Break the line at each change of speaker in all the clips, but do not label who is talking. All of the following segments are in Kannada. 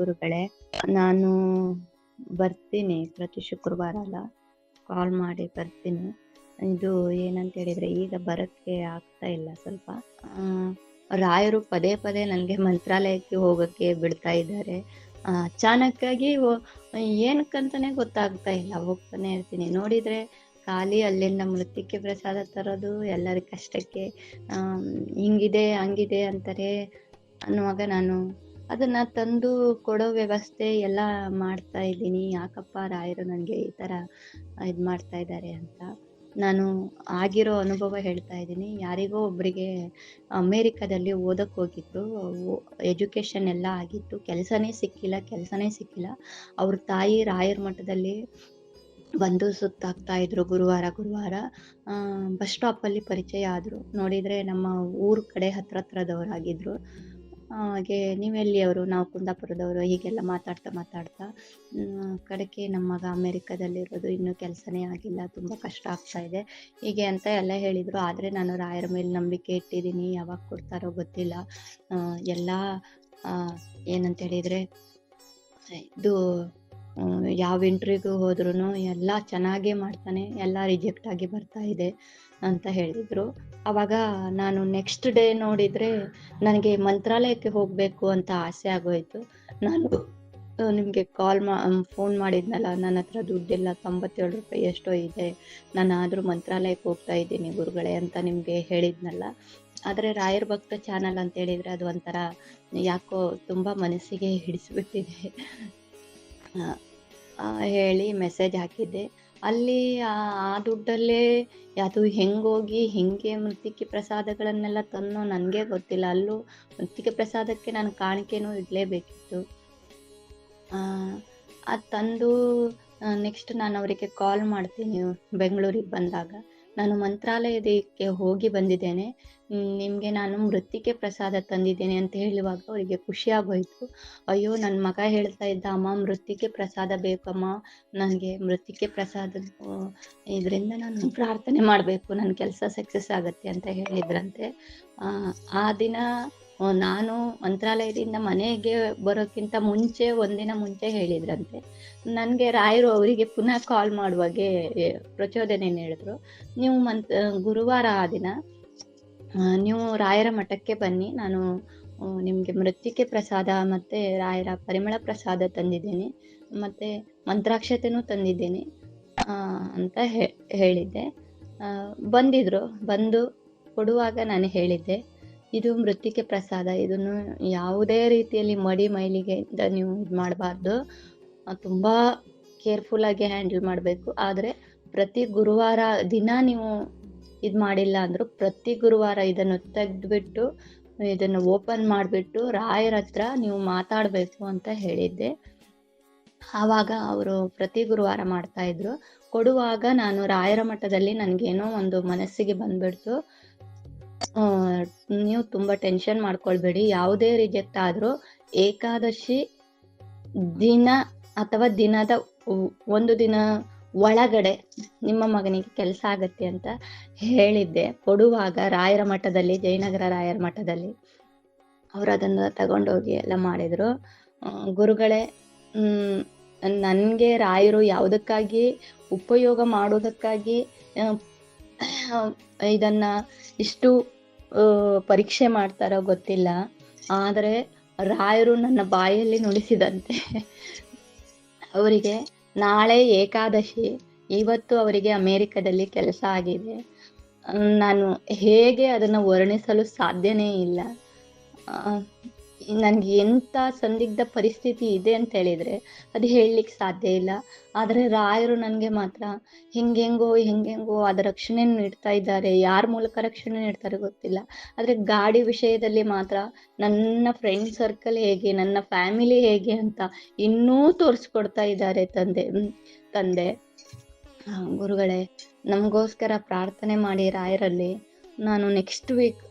ಗುರುಗಳೇ, ನಾನು ಬರ್ತೀನಿ ಪ್ರತಿ ಶುಕ್ರವಾರ ಅಲ್ಲ ಕಾಲ್ ಮಾಡಿ ಬರ್ತೀನಿ. ಇದು ಏನಂತ ಹೇಳಿದ್ರೆ ಈಗ ಬರೋಕ್ಕೆ ಆಗ್ತಾ ಇಲ್ಲ ಸ್ವಲ್ಪ. ರಾಯರು ಪದೇ ಪದೇ ನನಗೆ ಮಂತ್ರಾಲಯಕ್ಕೆ ಹೋಗೋಕ್ಕೆ ಬಿಡ್ತಾ ಇದ್ದಾರೆ. ಅಚಾನಕ್ಕಾಗಿ ಏನಕ್ಕಂತಾನೆ ಗೊತ್ತಾಗ್ತಾ ಇಲ್ಲ, ಹೋಗ್ತಾನೆ ಇರ್ತೀನಿ. ನೋಡಿದ್ರೆ ಖಾಲಿ ಅಲ್ಲಿಂದ ಮೃತ್ಯಕ್ಕೆ ಪ್ರಸಾದ ತರೋದು ಎಲ್ಲರ ಕಷ್ಟಕ್ಕೆ ಹಿಂಗಿದೆ, ಹಂಗಿದೆ ಅಂತಾರೆ ಅನ್ನುವಾಗ ನಾನು ಅದನ್ನ ತಂದು ಕೊಡೋ ವ್ಯವಸ್ಥೆ ಎಲ್ಲ ಮಾಡ್ತಾ ಇದ್ದೀನಿ. ಯಾಕಪ್ಪ ರಾಯರು ನನಗೆ ಈ ಥರ ಇದು ಮಾಡ್ತಾ ಇದ್ದಾರೆ ಅಂತ. ನಾನು ಆಗಿರೋ ಅನುಭವ ಹೇಳ್ತಾ ಇದ್ದೀನಿ. ಯಾರಿಗೋ ಒಬ್ಬರಿಗೆ ಅಮೇರಿಕಾದಲ್ಲಿ ಓದಕ್ಕೆ ಹೋಗಿದ್ರು. ಎಜುಕೇಷನ್ ಎಲ್ಲ ಆಗಿತ್ತು. ಕೆಲಸನೇ ಸಿಕ್ಕಿಲ್ಲ ಕೆಲಸನೇ ಸಿಕ್ಕಿಲ್ಲ. ಅವ್ರ ತಾಯಿ ರಾಯರ ಮಠದಲ್ಲಿ ಬಂದು ಸುತ್ತಾಗ್ತಾ ಇದ್ರು ಗುರುವಾರ ಗುರುವಾರ. ಬಸ್ ಸ್ಟಾಪಲ್ಲಿ ಪರಿಚಯ ಆದರು. ನೋಡಿದರೆ ನಮ್ಮ ಊರ ಕಡೆ ಹತ್ರ ಹತ್ರದವರಾಗಿದ್ದರು ಹಾಗೆ ನೀವೆಲ್ಲಿಯವರು ನಾವು ಕುಂದಾಪುರದವರು, ಹೀಗೆಲ್ಲ ಮಾತಾಡ್ತಾ ಮಾತಾಡ್ತಾ ಕಡೆಗೆ ನಮ್ಮ ಮಗ ಅಮೇರಿಕಾದಲ್ಲಿರೋದು ಇನ್ನೂ ಕೆಲಸನೇ ಆಗಿಲ್ಲ, ತುಂಬ ಕಷ್ಟ ಆಗ್ತಾ ಇದೆ. ಹೀಗೆ ಅಂತ ಎಲ್ಲ ಹೇಳಿದರು. ಆದರೆ ನಾನು ರಾಯರ ಮೇಲೆ ನಂಬಿಕೆ ಇಟ್ಟಿದ್ದೀನಿ. ಯಾವಾಗ ಕೊಡ್ತಾರೋ ಗೊತ್ತಿಲ್ಲ. ಎಲ್ಲ ಏನಂತ ಹೇಳಿದರೆ, ಇದು ಯಾವ ಇಂಟ್ರಿಗೂ ಹೋದ್ರೂ ಎಲ್ಲ ಚೆನ್ನಾಗೇ ಮಾಡ್ತಾನೆ, ಎಲ್ಲ ರಿಜೆಕ್ಟ್ ಆಗಿ ಬರ್ತಾ ಇದೆ ಅಂತ ಹೇಳಿದರು. ಆವಾಗ ನಾನು ನೆಕ್ಸ್ಟ್ ಡೇ ನೋಡಿದ್ರೆ ನನಗೆ ಮಂತ್ರಾಲಯಕ್ಕೆ ಹೋಗಬೇಕು ಅಂತ ಆಸೆ ಆಗೋಯ್ತು. ನಾನು ನಿಮಗೆ ಕಾಲ್ ಮಾ ಫೋನ್ ಮಾಡಿದ್ನಲ್ಲ, ನನ್ನ ಹತ್ರ ದುಡ್ಡಿಲ್ಲ ತೊಂಬತ್ತೇಳು ರೂಪಾಯಿ ಎಷ್ಟೋ ಇದೆ. ನಾನು ಆದರೂ ಮಂತ್ರಾಲಯಕ್ಕೆ ಹೋಗ್ತಾ ಇದ್ದೀನಿ ಗುರುಗಳೇ ಅಂತ ನಿಮಗೆ ಹೇಳಿದ್ನಲ್ಲ. ಆದರೆ ರಾಯರ್ ಭಕ್ತ ಚಾನಲ್ ಅಂತ ಹೇಳಿದ್ರೆ ಅದು ಒಂಥರ ಯಾಕೋ ತುಂಬ ಮನಸ್ಸಿಗೆ ಹಿಡಿಸ್ಬಿಟ್ಟಿದೆ. ಹೇಳಿ ಮೆಸೇಜ್ ಹಾಕಿದ್ದೆ. ಅಲ್ಲಿ ಆ ದುಡ್ಡಲ್ಲೇ ಅದು ಹೆಂಗೋಗಿ ಹೆಂಗೆ ಮೃತ್ತಿಕೆ ಪ್ರಸಾದಗಳನ್ನೆಲ್ಲ ತಂದು ನನಗೆ ಗೊತ್ತಿಲ್ಲ. ಅಲ್ಲೂ ಮೃತ್ತಿಕೆ ಪ್ರಸಾದಕ್ಕೆ ನಾನು ಕಾಣಿಕೆನೂ ಇಡಲೇಬೇಕಿತ್ತು. ಅದು ತಂದು ನೆಕ್ಸ್ಟ್ ನಾನು ಅವರಿಗೆ ಕಾಲ್ ಮಾಡ್ತೀನಿ, ಬೆಂಗಳೂರಿಗೆ ಬಂದಾಗ. ನಾನು ಮಂತ್ರಾಲಯದಕ್ಕೆ ಹೋಗಿ ಬಂದಿದ್ದೇನೆ. ನಿಮಗೆ ನಾನು ಮೃತ್ತಿಕೆ ಪ್ರಸಾದ ತಂದಿದ್ದೇನೆ ಅಂತ ಹೇಳುವಾಗ ಅವರಿಗೆ ಖುಷಿಯಾಗೋಯಿತು ಅಯ್ಯೋ ನನ್ನ ಮಗ ಹೇಳ್ತಾ ಇದ್ದ ಅಮ್ಮ ಮೃತ್ತಿಕೆ ಪ್ರಸಾದ ಬೇಕಮ್ಮ. ನನಗೆ ಮೃತ್ತಿಕೆ ಪ್ರಸಾದ ಇದರಿಂದ ನಾನು ಪ್ರಾರ್ಥನೆ ಮಾಡಬೇಕು. ನನ್ನ ಕೆಲಸ ಸಕ್ಸಸ್ ಆಗುತ್ತೆ ಅಂತ ಹೇಳಿದ್ರಂತೆ. ಆ, ದಿನ ನಾನು ಮಂತ್ರಾಲಯದಿಂದ ಮನೆಗೆ ಬರೋಕ್ಕಿಂತ ಮುಂಚೆ ಒಂದಿನ ಮುಂಚೆ ಹೇಳಿದ್ರಂತೆ. ನನಗೆ ರಾಯರು ಅವರಿಗೆ ಪುನಃ ಕಾಲ್ ಮಾಡುವಾಗೆ ಪ್ರಚೋದನೆ ಹೇಳಿದ್ರು. ನೀವು ಮಂತ್ ಗುರುವಾರ ಆ ದಿನ ನೀವು ರಾಯರ ಮಠಕ್ಕೆ ಬನ್ನಿ. ನಾನು ನಿಮಗೆ ಮೃತ್ತಿಕೆ ಪ್ರಸಾದ ಮತ್ತು ರಾಯರ ಪರಿಮಳ ಪ್ರಸಾದ ತಂದಿದ್ದೀನಿ. ಮತ್ತು ಮಂತ್ರಾಕ್ಷತೆನೂ ತಂದಿದ್ದೀನಿ ಅಂತ ಹೇಳಿದ್ದೆ. ಬಂದಿದ್ರು. ಬಂದು ಕೊಡುವಾಗ ನಾನು ಹೇಳಿದ್ದೆ. ಇದು ಮೃತ್ತಿಕೆ ಪ್ರಸಾದ. ಇದನ್ನು ಯಾವುದೇ ರೀತಿಯಲ್ಲಿ ಮಡಿ ಮೈಲಿಗೆಯಿಂದ ನೀವು ಇದು ಮಾಡಬಾರ್ದು. ತುಂಬ ಕೇರ್ಫುಲ್ಲಾಗಿ ಹ್ಯಾಂಡಲ್ ಮಾಡಬೇಕು. ಆದರೆ ಪ್ರತಿ ಗುರುವಾರ ದಿನ ನೀವು ಇದು ಮಾಡಿಲ್ಲ ಅಂದರೂ ಪ್ರತಿ ಗುರುವಾರ ಇದನ್ನು ತೆಗೆದುಬಿಟ್ಟು, ಇದನ್ನು ಓಪನ್ ಮಾಡಿಬಿಟ್ಟು ರಾಯರ ಹತ್ರ ನೀವು ಮಾತಾಡಬೇಕು ಅಂತ ಹೇಳಿದ್ದೆ. ಆವಾಗ ಅವರು ಪ್ರತಿ ಗುರುವಾರ ಮಾಡ್ತಾ ಇದ್ರು. ಕೊಡುವಾಗ ನಾನು ರಾಯರ ಮಠದಲ್ಲಿ ನನಗೇನೋ ಒಂದು ಮನಸ್ಸಿಗೆ ಬಂದ್ಬಿಡ್ತು. ನೀವು ತುಂಬ ಟೆನ್ಷನ್ ಮಾಡ್ಕೊಳ್ಬೇಡಿ. ಯಾವುದೇ ರಿಜೆಕ್ಟ್ ಆದರೂ ಏಕಾದಶಿ ದಿನ ಅಥವಾ ದಿನದ ಒಂದು ದಿನ ಒಳಗಡೆ ನಿಮ್ಮ ಮಗನಿಗೆ ಕೆಲಸ ಆಗತ್ತೆ ಅಂತ ಹೇಳಿದ್ದೆ. ಕೊಡುವಾಗ ರಾಯರ ಮಠದಲ್ಲಿ, ಜಯನಗರ ರಾಯರ ಮಠದಲ್ಲಿ ಅವರು ಅದನ್ನು ತಗೊಂಡೋಗಿ ಎಲ್ಲ ಮಾಡಿದರು. ಗುರುಗಳೇ ನನಗೆ ರಾಯರು ಯಾವುದಕ್ಕಾಗಿ ಉಪಯೋಗ ಮಾಡೋದಕ್ಕಾಗಿ ಇದನ್ನು ಇಷ್ಟು ಪರೀಕ್ಷೆ ಮಾಡ್ತಾರೋ ಗೊತ್ತಿಲ್ಲ. ಆದರೆ ರಾಯರು ನನ್ನ ಬಾಯಲ್ಲಿ ನುಡಿಸಿದಂತೆ. ಅವರಿಗೆ ನಾಳೆ ಏಕಾದಶಿ. ಇವತ್ತು ಅವರಿಗೆ ಅಮೇರಿಕದಲ್ಲಿ ಕೆಲಸ ಆಗಿದೆ. ನಾನು ಹೇಗೆ ಅದನ್ನು ವರ್ಣಿಸಲು ಸಾಧ್ಯನೇ ಇಲ್ಲ. ನನಗೆ ಎಂಥ ಸಂದಿಗ್ಧ ಪರಿಸ್ಥಿತಿ ಇದೆ ಅಂತ ಹೇಳಿದರೆ ಅದು ಹೇಳಲಿಕ್ಕೆ ಸಾಧ್ಯ ಇಲ್ಲ. ಆದರೆ ರಾಯರು ನನಗೆ ಮಾತ್ರ ಹೆಂಗೆಂಗೋ ಹೆಂಗೆಂಗೋ ಅದ ರಕ್ಷಣೆ ನೀಡ್ತಾ ಇದ್ದಾರೆ. ಯಾರ ಮೂಲಕ ರಕ್ಷಣೆ ನೀಡ್ತಾರೆ ಗೊತ್ತಿಲ್ಲ. ಆದರೆ ಗಾಡಿ ವಿಷಯದಲ್ಲಿ ಮಾತ್ರ ನನ್ನ ಫ್ರೆಂಡ್ ಸರ್ಕಲ್ ಹೇಗೆ, ನನ್ನ ಫ್ಯಾಮಿಲಿ ಹೇಗೆ ಅಂತ ಇನ್ನೂ ತೋರಿಸ್ಕೊಡ್ತಾ ಇದ್ದಾರೆ ತಂದೆ ತಂದೆ. ಗುರುಗಳೇ, ನಮಗೋಸ್ಕರ ಪ್ರಾರ್ಥನೆ ಮಾಡಿ ರಾಯರಲ್ಲಿ ನಾನು ನೆಕ್ಸ್ಟ್ ವೀಕ್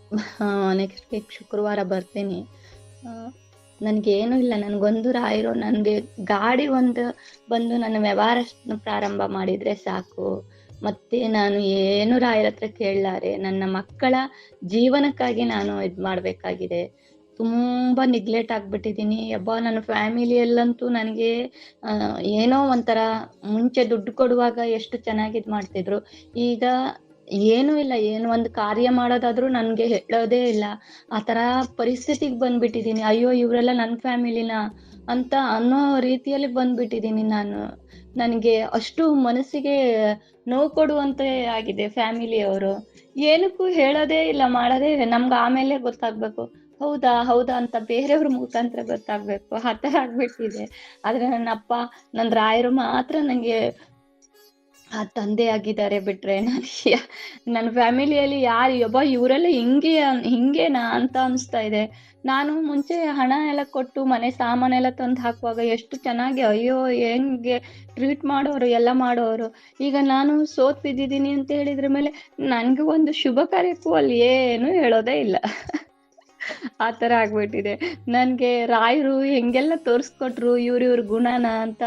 ನೆಕ್ಸ್ಟ್ ವೀಕ್ ಶುಕ್ರವಾರ ಬರ್ತೀನಿ. ನನಗೇನು ಇಲ್ಲ. ನನಗೊಂದು ರಾಯರು, ನನಗೆ ಗಾಡಿ ಒಂದು ಬಂದು ನನ್ನ ವ್ಯವಹಾರ ಪ್ರಾರಂಭ ಮಾಡಿದರೆ ಸಾಕು. ಮತ್ತೆ ನಾನು ಏನು ರಾಯರ ಹತ್ರ ಕೇಳಲಾರೆ, ನನ್ನ ಮಕ್ಕಳ ಜೀವನಕ್ಕಾಗಿ ನಾನು ಇದು ಮಾಡಬೇಕಾಗಿದೆ. ತುಂಬ ನೆಗ್ಲೆಕ್ಟ್ ಆಗ್ಬಿಟ್ಟಿದ್ದೀನಿ. ಅಬ್ಬಾ ನನ್ನ ಫ್ಯಾಮಿಲಿಯಲ್ಲಂತೂ ನನಗೆ ಏನೋ ಒಂಥರ ಮುಂಚೆ ದುಡ್ಡು ಕೊಡುವಾಗ ಎಷ್ಟು ಚೆನ್ನಾಗಿ ಇದು ಮಾಡ್ತಿದ್ರು. ಈಗ ಏನೂ ಇಲ್ಲ, ಏನು ಒಂದು ಕಾರ್ಯ ಮಾಡೋದಾದ್ರೂ ನನ್ಗೆ ಹೇಳೋದೇ ಇಲ್ಲ. ಆ ತರ ಪರಿಸ್ಥಿತಿಗೆ ಬಂದ್ಬಿಟ್ಟಿದೀನಿ. ಅಯ್ಯೋ, ಇವರೆಲ್ಲ ನನ್ ಫ್ಯಾಮಿಲಿನ ಅಂತ ಅನ್ನೋ ರೀತಿಯಲ್ಲಿ ಬಂದ್ಬಿಟ್ಟಿದೀನಿ ನಾನು. ನನಗೆ ಅಷ್ಟು ಮನಸ್ಸಿಗೆ ನೋವು ಕೊಡುವಂತೆ ಆಗಿದೆ ಫ್ಯಾಮಿಲಿಯವರು. ಏನಕ್ಕೂ ಹೇಳೋದೇ ಇಲ್ಲ, ಮಾಡೋದೇ ಇಲ್ಲ. ನಮ್ಗೆ ಆಮೇಲೆ ಗೊತ್ತಾಗ್ಬೇಕು. ಹೌದಾ ಹೌದಾ ಅಂತ ಬೇರೆಯವ್ರ ಮುಖಾಂತರ ಗೊತ್ತಾಗ್ಬೇಕು. ಆ ಥರ ಆಗ್ಬಿಟ್ಟಿದೆ. ಆದ್ರೆ ನನ್ನ ಅಪ್ಪ ನನ್ನ ರಾಯರು ಮಾತ್ರ ನನಗೆ ಆ ತಂದೆ ಆಗಿದ್ದಾರೆ ಬಿಟ್ರೆ ನಾನು ನನ್ನ ಫ್ಯಾಮಿಲಿಯಲ್ಲಿ ಯಾರು, ಒಬ್ಬ ಇವರೆಲ್ಲ ಹಿಂಗೆ, ಹಿಂಗೇನಾ ಅಂತ ಅನಿಸ್ತಾ ಇದೆ. ನಾನು ಮುಂಚೆ ಹಣ ಎಲ್ಲ ಕೊಟ್ಟು ಮನೆ ಸಾಮಾನೆಲ್ಲ ತಂದು ಹಾಕುವಾಗ ಎಷ್ಟು ಚೆನ್ನಾಗಿ ಅಯ್ಯೋ ಹೆಂಗೆ ಟ್ರೀಟ್ ಮಾಡೋರು, ಎಲ್ಲ ಮಾಡೋರು. ಈಗ ನಾನು ಸೋತ್ ಬಿದ್ದಿದ್ದೀನಿ ಅಂತ ಹೇಳಿದ್ರ ಮೇಲೆ ನನಗೆ ಒಂದು ಶುಭ ಕಾರ್ಯಕ್ಕೂ ಅಲ್ಲಿ ಏನು ಹೇಳೋದೇ ಇಲ್ಲ. ಆತರ ಆಗ್ಬಿಟ್ಟಿದೆ. ನನಗೆ ರಾಯರು ಹೆಂಗೆಲ್ಲ ತೋರಿಸ್ಕೊಟ್ರು, ಇವ್ರ ಇವ್ರ ಗುಣನ ಅಂತ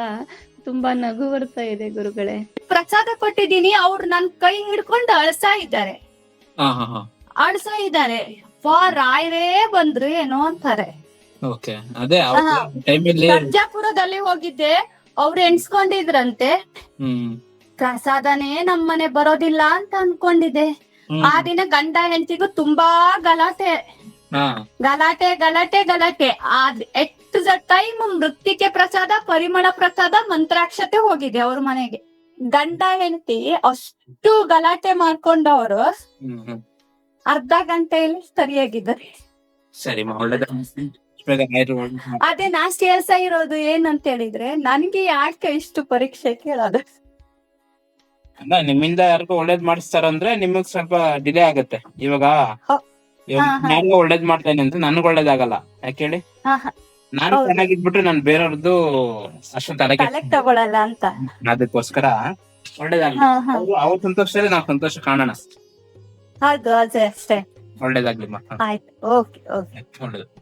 ತುಂಬಾ ನಗು ಬರ್ತಾ ಇದೆ ಗುರುಗಳೇ.
ಪ್ರಸಾದ ಕೊಟ್ಟಿದ್ದೀನಿ ಅವ್ರು ನನ್ ಕೈ ಹಿಡ್ಕೊಂಡು ಅಳ್ಸಾ ಇದ್ದಾರೆ.
ಹಾ ಹಾ ಹಾ.
ಅಳ್ಸಾ ಇದ್ದಾರೆ. ವಾ ರಾಯರೇ ಬಂದ್ರು ಏನೋ ಅಂತಾರೆ.
ಓಕೆ ಅದೇ
ಹಾ.
ಟೈಮಲ್ಲಿ
ಸರ್ಜಾಪುರದಲ್ಲಿ ಹೋಗಿದ್ದೆ ಅವ್ರು ಎಣ್ಸ್ಕೊಂಡಿದ್ರಂತೆ.
ಹ್ಮ್.
ಪ್ರಸಾದನೇ ನಮ್ಮನೆ ಬರೋದಿಲ್ಲ ಅಂತ ಅನ್ಕೊಂಡಿದ್ದೆ. ಆ ದಿನ ಗಂಡ ಹೆಂಡತಿಗೂ ತುಂಬಾ ಗಲಾಟೆ. ಗಲಾಟೆ ಗಲಾಟೆ ಗಲಾಟೆ. ಅದ್ ಎಟ್ ದ ಟೈಮ್ ಮೃತ್ತಿಕೆ ಪ್ರಸಾದ ಪರಿಮಳ ಪ್ರಸಾದ ಮಂತ್ರಾಕ್ಷತೆ ಹೋಗಿದೆ ಅವ್ರ ಮನೆಗೆ. ಗಂಡ ಹೆಂಡತಿ ಅಷ್ಟು ಗಲಾಟೆ ಮಾಡ್ಕೊಂಡವರು. ಅರ್ಧ ಗಂಟೆಯಲ್ಲಿ ಸರಿಯಾಗಿದ್ದಾರೆ.
ಸರಿ
ಅದೇ ನಾ ಸೇರ್ಸ ಇರೋದು ಏನಂತ ಹೇಳಿದ್ರೆ ನನ್ಗೆ ಯಾಕೆ ಇಷ್ಟು ಪರೀಕ್ಷೆ ಕೇಳೋದು?
ನಿಮ್ಮಿಂದ ಯಾರಿಗೂ ಒಳ್ಳೇದ್ ಮಾಡಿಸ್ತಾರ ಅಂದ್ರೆ ನಿಮಗ್ ಸ್ವಲ್ಪ ಡಿಲೇ ಆಗತ್ತೆ. ಇವಾಗ ಇವಾಗ. ಯಾರಿಗೋ ಒಳ್ಳೇದ್ ಮಾಡ್ತೇನೆ ಅಂದ್ರೆ ನನ್ಗ ಒಳ್ಳೇದಾಗಲ್ಲ. ಯಾಕೆ ಹೇಳಿ?
ಹಾ, ಹಾ.
ನಾನು
ಹೌದು.
ಚೆನ್ನಾಗಿದ್ಬಿಟ್ರೆ ನಾನು ಬೇರೆಯವ್ರದ್ದು ಅಷ್ಟು ತಲೆಗೆ
ತಲೆಗ್ ತಗೊಳಲ್ಲ ಅಂತ.
ಅದಕ್ಕೋಸ್ಕರ ಒಳ್ಳೇದಾಗ್ಲಿ.
ಹಾ, ಹಾ.
ಅವ್ರು ಅವ್ರ ಸಂತೋಷದಲ್ಲಿ ನಾವು ಸಂತೋಷ ಕಾಣೋಣ.
ಹೌದು ಅದೇ ಅಷ್ಟೇ.
ಒಳ್ಳೇದಾಗ್ಲಿ ಮಕ್ಕಳು.
ಆಯ್ತು. Okay okay.
ಒಳ್ಳೇದು.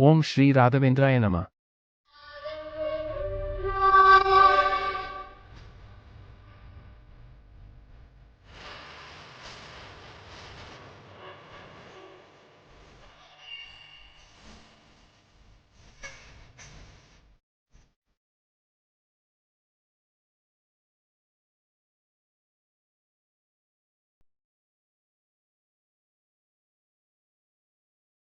ஓம் ஸ்ரீ ராகவேந்திராய நம.